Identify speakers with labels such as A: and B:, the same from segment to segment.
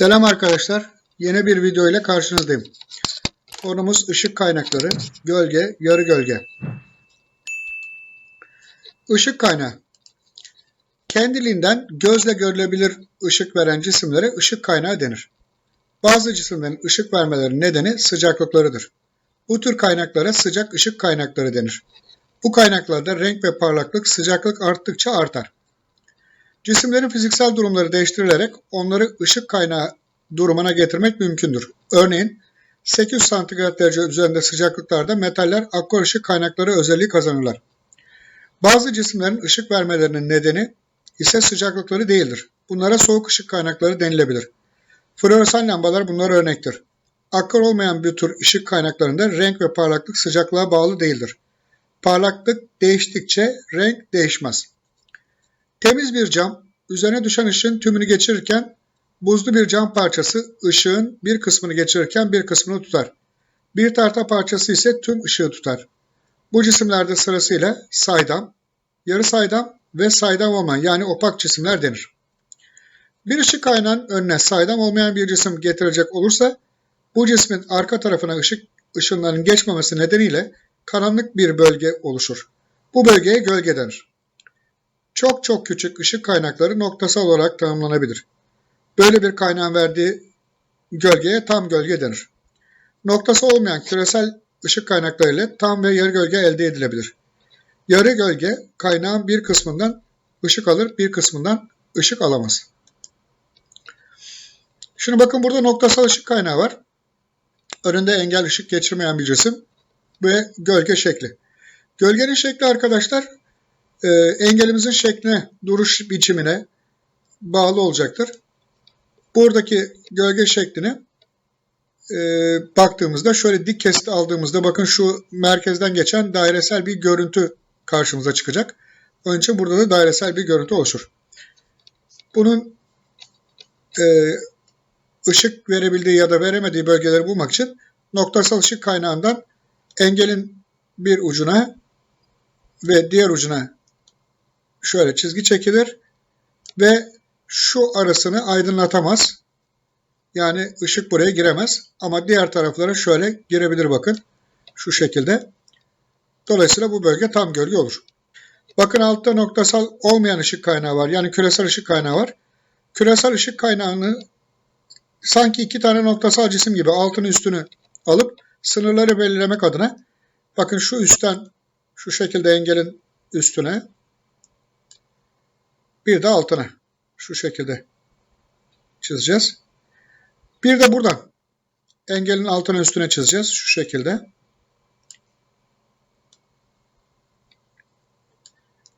A: Selam arkadaşlar. Yeni bir video ile karşınızdayım. Konumuz ışık kaynakları, gölge, yarı gölge. Işık kaynağı. Kendiliğinden gözle görülebilir ışık veren cisimlere ışık kaynağı denir. Bazı cisimlerin ışık vermelerinin nedeni sıcaklıklarıdır. Bu tür kaynaklara sıcak ışık kaynakları denir. Bu kaynaklarda renk ve parlaklık sıcaklık arttıkça artar. Cisimlerin fiziksel durumları değiştirilerek onları ışık kaynağı durumuna getirmek mümkündür. Örneğin 800 santigrat derece üzerinde sıcaklıklarda metaller akkor ışık kaynakları özelliği kazanırlar. Bazı cisimlerin ışık vermelerinin nedeni ise sıcaklıkları değildir. Bunlara soğuk ışık kaynakları denilebilir. Floresan lambalar bunlar örnektir. Akkor olmayan bir tür ışık kaynaklarında renk ve parlaklık sıcaklığa bağlı değildir. Parlaklık değiştikçe renk değişmez. Temiz bir cam, üzerine düşen ışığın tümünü geçirirken buzlu bir cam parçası ışığın bir kısmını geçirirken bir kısmını tutar. Bir tahta parçası ise tüm ışığı tutar. Bu cisimlerde sırasıyla saydam, yarı saydam ve saydam olmayan yani opak cisimler denir. Bir ışık kaynağının önüne saydam olmayan bir cisim getirecek olursa bu cismin arka tarafına ışık ışınlarının geçmemesi nedeniyle karanlık bir bölge oluşur. Bu bölgeye gölge denir. Çok çok küçük ışık kaynakları noktasal olarak tanımlanabilir. Böyle bir kaynağın verdiği gölgeye tam gölge denir. Noktası olmayan küresel ışık kaynakları ile tam ve yarı gölge elde edilebilir. Yarı gölge kaynağın bir kısmından ışık alır, bir kısmından ışık alamaz. Şimdi bakın burada noktasal ışık kaynağı var. Önünde engel ışık geçirmeyen bir cisim ve gölge şekli. Gölgenin şekli arkadaşlar e, engelimizin şekline, duruş biçimine bağlı olacaktır. Buradaki gölge şeklini e, baktığımızda şöyle dik kesit aldığımızda bakın şu merkezden geçen dairesel bir görüntü karşımıza çıkacak. Onun için burada da dairesel bir görüntü oluşur. Bunun e, ışık verebildiği ya da veremediği bölgeleri bulmak için noktasal ışık kaynağından engelin bir ucuna ve diğer ucuna şöyle çizgi çekilir ve şu arasını aydınlatamaz. Yani ışık buraya giremez ama diğer taraflara şöyle girebilir bakın. Şu şekilde. Dolayısıyla bu bölge tam gölge olur. Bakın altta noktasal olmayan ışık kaynağı var. Yani küresel ışık kaynağı var. Küresel ışık kaynağını sanki iki tane noktasal cisim gibi altını üstünü alıp sınırları belirlemek adına bakın şu üstten şu şekilde engelin üstüne bir de altına şu şekilde çizeceğiz. Bir de buradan engelin altına üstüne çizeceğiz şu şekilde.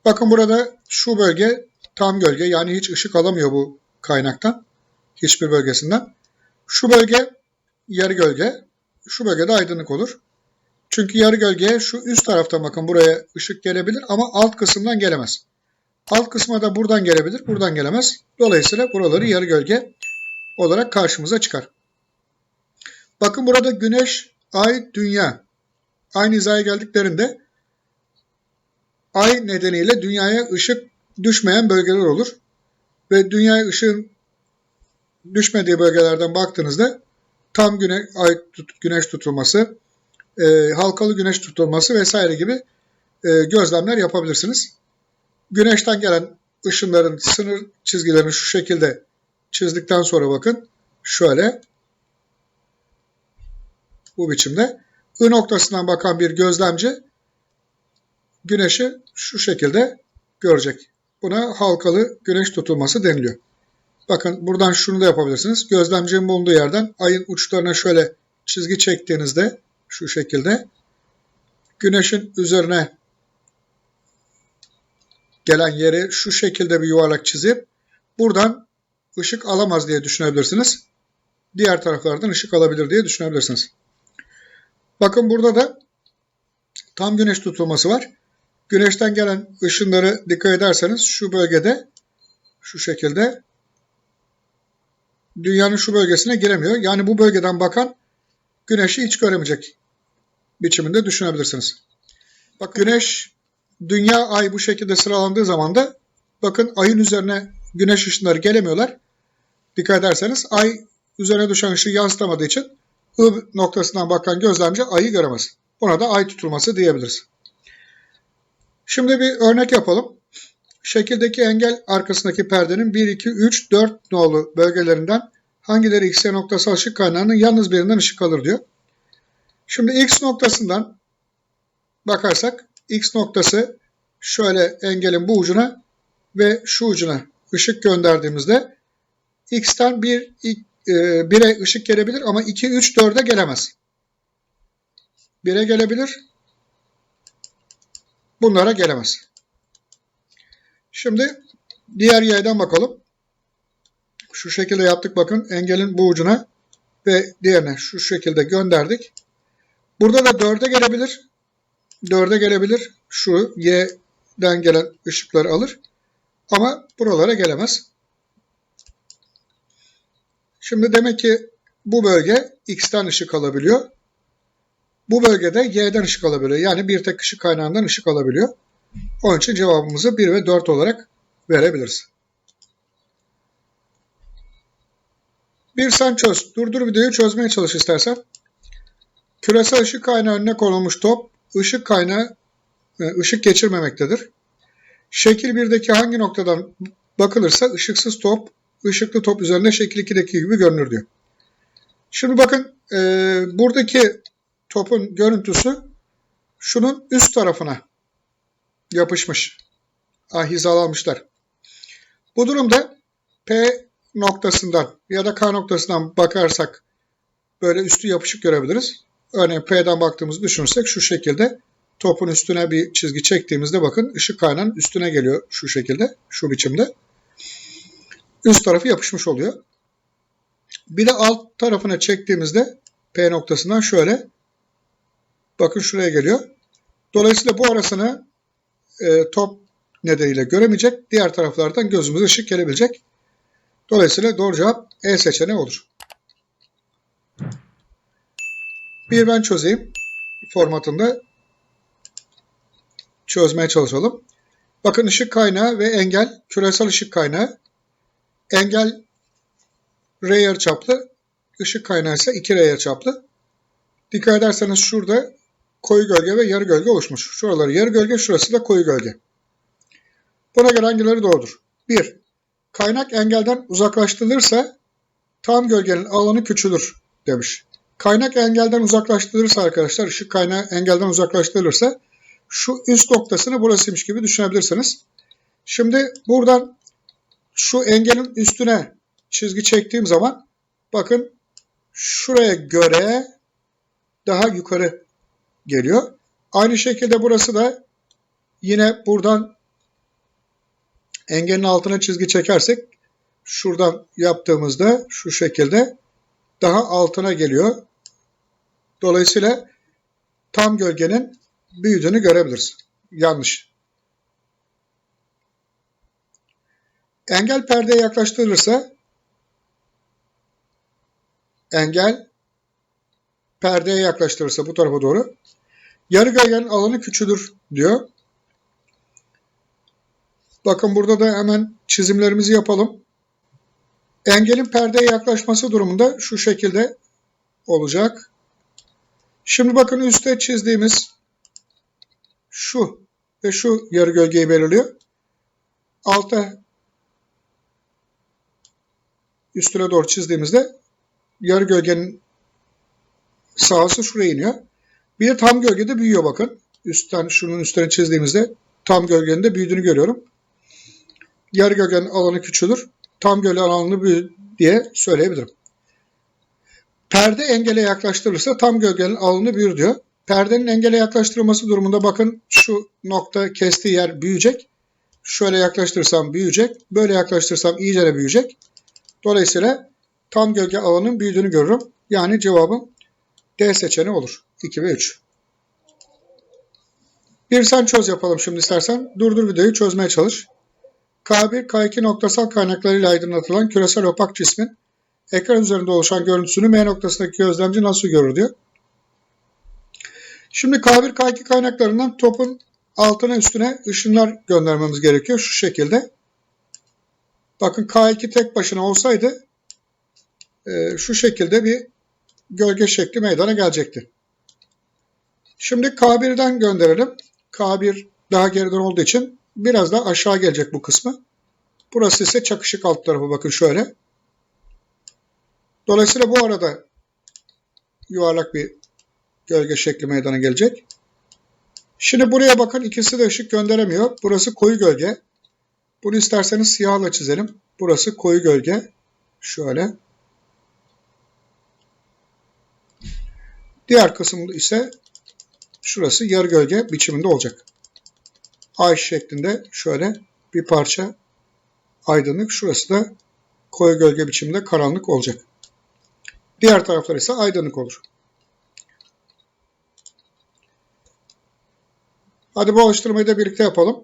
A: Bakın burada şu bölge tam gölge yani hiç ışık alamıyor bu kaynaktan. Hiçbir bölgesinden. Şu bölge yarı gölge. Şu bölgede aydınlık olur. Çünkü yarı gölgeye şu üst taraftan bakın buraya ışık gelebilir ama alt kısımdan gelemez. Alt kısma da buradan gelebilir, buradan gelemez. Dolayısıyla buraları yarı gölge olarak karşımıza çıkar. Bakın burada güneş, ay, dünya aynı hizaya geldiklerinde ay nedeniyle dünyaya ışık düşmeyen bölgeler olur. Ve dünyaya ışığın düşmediği bölgelerden baktığınızda tam güneş, ay tut, güneş tutulması, e, halkalı güneş tutulması vesaire gibi e, gözlemler yapabilirsiniz. Güneşten gelen ışınların sınır çizgilerini şu şekilde çizdikten sonra bakın şöyle bu biçimde I noktasından bakan bir gözlemci güneşi şu şekilde görecek. Buna halkalı güneş tutulması deniliyor. Bakın buradan şunu da yapabilirsiniz. Gözlemcinin bulunduğu yerden ayın uçlarına şöyle çizgi çektiğinizde şu şekilde güneşin üzerine gelen yeri şu şekilde bir yuvarlak çizip buradan ışık alamaz diye düşünebilirsiniz. Diğer taraflardan ışık alabilir diye düşünebilirsiniz. Bakın burada da tam güneş tutulması var. Güneşten gelen ışınları dikkat ederseniz şu bölgede şu şekilde dünyanın şu bölgesine giremiyor. Yani bu bölgeden bakan güneşi hiç göremeyecek biçiminde düşünebilirsiniz. Bak güneş, dünya, ay bu şekilde sıralandığı zaman da bakın ayın üzerine güneş ışınları gelemiyorlar. Dikkat ederseniz ay üzerine düşen ışığı yansıtamadığı için I noktasından bakan gözlemci ayı göremez. Buna da ay tutulması diyebiliriz. Şimdi bir örnek yapalım. Şekildeki engel arkasındaki perdenin 1, 2, 3, 4 nolu bölgelerinden hangileri X noktasal ışık kaynağının yalnız birinden ışık alır diyor. Şimdi X noktasından bakarsak X noktası şöyle engelin bu ucuna ve şu ucuna ışık gönderdiğimizde X'ten 1, 1'e ışık gelebilir ama 2, 3, 4'e gelemez. 1'e gelebilir. Bunlara gelemez. Şimdi diğer yaydan bakalım. Şu şekilde yaptık bakın. Engelin bu ucuna ve diğerine şu şekilde gönderdik. Burada da 4'e gelebilir. 4'e gelebilir. Şu Y'den gelen ışıkları alır. Ama buralara gelemez. Şimdi demek ki bu bölge X'ten ışık alabiliyor. Bu bölgede Y'den ışık alabiliyor. Yani bir tek ışık kaynağından ışık alabiliyor. Onun için cevabımızı 1 ve 4 olarak verebiliriz. Bir sen çöz. Durdur videoyu çözmeye çalış istersen. Küresel ışık kaynağı önüne konulmuş top, ışık kaynağı e, ışık geçirmemektedir. Şekil 1'deki hangi noktadan bakılırsa ışıksız top, ışıklı top üzerinde şekil 2'deki gibi görünür diyor. Şimdi bakın e, buradaki topun görüntüsü şunun üst tarafına yapışmış. Ah, hizalanmışlar. Bu durumda P noktasından ya da K noktasından bakarsak böyle üstü yapışık görebiliriz. Örneğin P'den baktığımızı düşünürsek şu şekilde topun üstüne bir çizgi çektiğimizde bakın ışık kaynağının üstüne geliyor şu şekilde, şu biçimde. Üst tarafı yapışmış oluyor. Bir de alt tarafına çektiğimizde P noktasından şöyle bakın şuraya geliyor. Dolayısıyla bu arasını e, top nedeniyle göremeyecek. Diğer taraflardan gözümüze ışık gelebilecek. Dolayısıyla doğru cevap E seçeneği olur. Bir ben çözeyim. Formatında çözmeye çalışalım. Bakın ışık kaynağı ve engel küresel ışık kaynağı. Engel R yarıçaplı, ışık kaynağı ise 2 R yarıçaplı. Dikkat ederseniz şurada koyu gölge ve yarı gölge oluşmuş. Şuraları yarı gölge, şurası da koyu gölge. Buna göre hangileri doğrudur? 1. Kaynak engelden uzaklaştırılırsa tam gölgenin alanı küçülür demiş. Kaynak engelden uzaklaştırılırsa arkadaşlar, ışık kaynağı engelden uzaklaştırılırsa şu üst noktasını burasıymış gibi düşünebilirsiniz. Şimdi buradan şu engelin üstüne çizgi çektiğim zaman bakın şuraya göre daha yukarı geliyor. Aynı şekilde burası da yine buradan engelin altına çizgi çekersek şuradan yaptığımızda şu şekilde daha altına geliyor. Dolayısıyla tam gölgenin büyüdüğünü görebiliriz. Yanlış. Engel perdeye yaklaştırılırsa engel perdeye yaklaştırırsa bu tarafa doğru yarı gölgenin alanı küçülür diyor. Bakın burada da hemen çizimlerimizi yapalım. Engelin perdeye yaklaşması durumunda şu şekilde olacak. Şimdi bakın üstte çizdiğimiz şu ve şu yarı gölgeyi belirliyor. Alta üstüne doğru çizdiğimizde yarı gölgenin sağısı şuraya iniyor. Bir tam gölgede büyüyor bakın. Üstten şunun üstüne çizdiğimizde tam gölgenin de büyüdüğünü görüyorum. Yarı gölgenin alanı küçülür. Tam gölge alanı büyür diye söyleyebilirim. Perde engele yaklaştırılırsa tam gölgenin alanı büyür diyor. Perdenin engele yaklaştırılması durumunda bakın şu nokta kestiği yer büyüyecek. Şöyle yaklaştırırsam büyüyecek. Böyle yaklaştırırsam iyice de büyüyecek. Dolayısıyla tam gölge alanının büyüdüğünü görürüm. Yani cevabım D seçeneği olur. 2 ve 3. Bir sen çöz yapalım şimdi istersen. Durdur videoyu çözmeye çalış. K1, K2 noktasal kaynaklarıyla aydınlatılan küresel opak cismin ekran üzerinde oluşan görüntüsünü M noktasındaki gözlemci nasıl görür diyor. Şimdi K1, K2 kaynaklarından topun altına üstüne ışınlar göndermemiz gerekiyor. Şu şekilde. Bakın K2 tek başına olsaydı e, şu şekilde bir gölge şekli meydana gelecekti. Şimdi K1'den gönderelim. K1 daha geriden olduğu için biraz daha aşağı gelecek bu kısmı. Burası ise çakışık alt tarafı bakın şöyle. Dolayısıyla bu arada yuvarlak bir gölge şekli meydana gelecek. Şimdi buraya bakın ikisi de ışık gönderemiyor. Burası koyu gölge. Bunu isterseniz siyahla çizelim. Burası koyu gölge. Şöyle. Diğer kısım ise şurası yarı gölge biçiminde olacak. Ay şeklinde şöyle bir parça aydınlık. Şurası da koyu gölge biçiminde karanlık olacak. Diğer taraflar ise aydınlık olur. Hadi bu alıştırmayı da birlikte yapalım.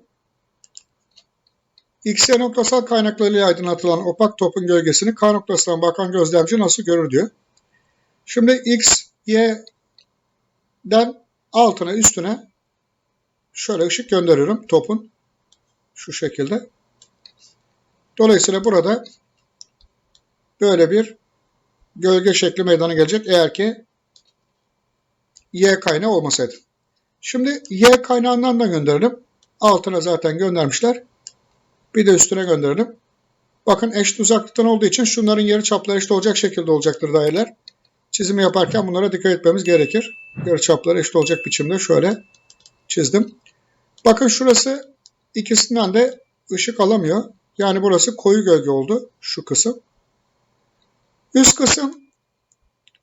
A: X'e noktasal kaynaklarıyla aydınlatılan opak topun gölgesini K noktasından bakan gözlemci nasıl görür diyor. Şimdi X, Y'den altına üstüne şöyle ışık gönderiyorum topun. Şu şekilde. Dolayısıyla burada böyle bir gölge şekli meydana gelecek eğer ki Y kaynağı olmasaydı. Şimdi Y kaynağından da gönderelim. Altına zaten göndermişler. Bir de üstüne gönderelim. Bakın eşit uzaklıktan olduğu için şunların yarı çapları eşit olacak şekilde olacaktır daireler. Çizimi yaparken bunlara dikkat etmemiz gerekir. Yarı çapları eşit olacak biçimde şöyle çizdim. Bakın şurası ikisinden de ışık alamıyor. Yani burası koyu gölge oldu. Şu kısım. Üst kısım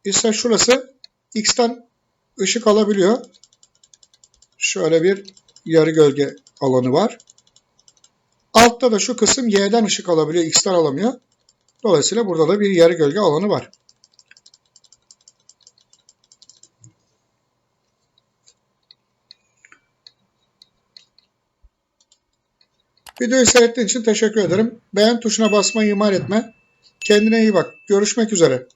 A: ise şurası X'ten ışık alabiliyor. Şöyle bir yarı gölge alanı var. Altta da şu kısım Y'den ışık alabiliyor, X'ten alamıyor. Dolayısıyla burada da bir yarı gölge alanı var. Videoyu seyrettiğin için teşekkür ederim. Beğen tuşuna basmayı ihmal etme. Kendine iyi bak. Görüşmek üzere.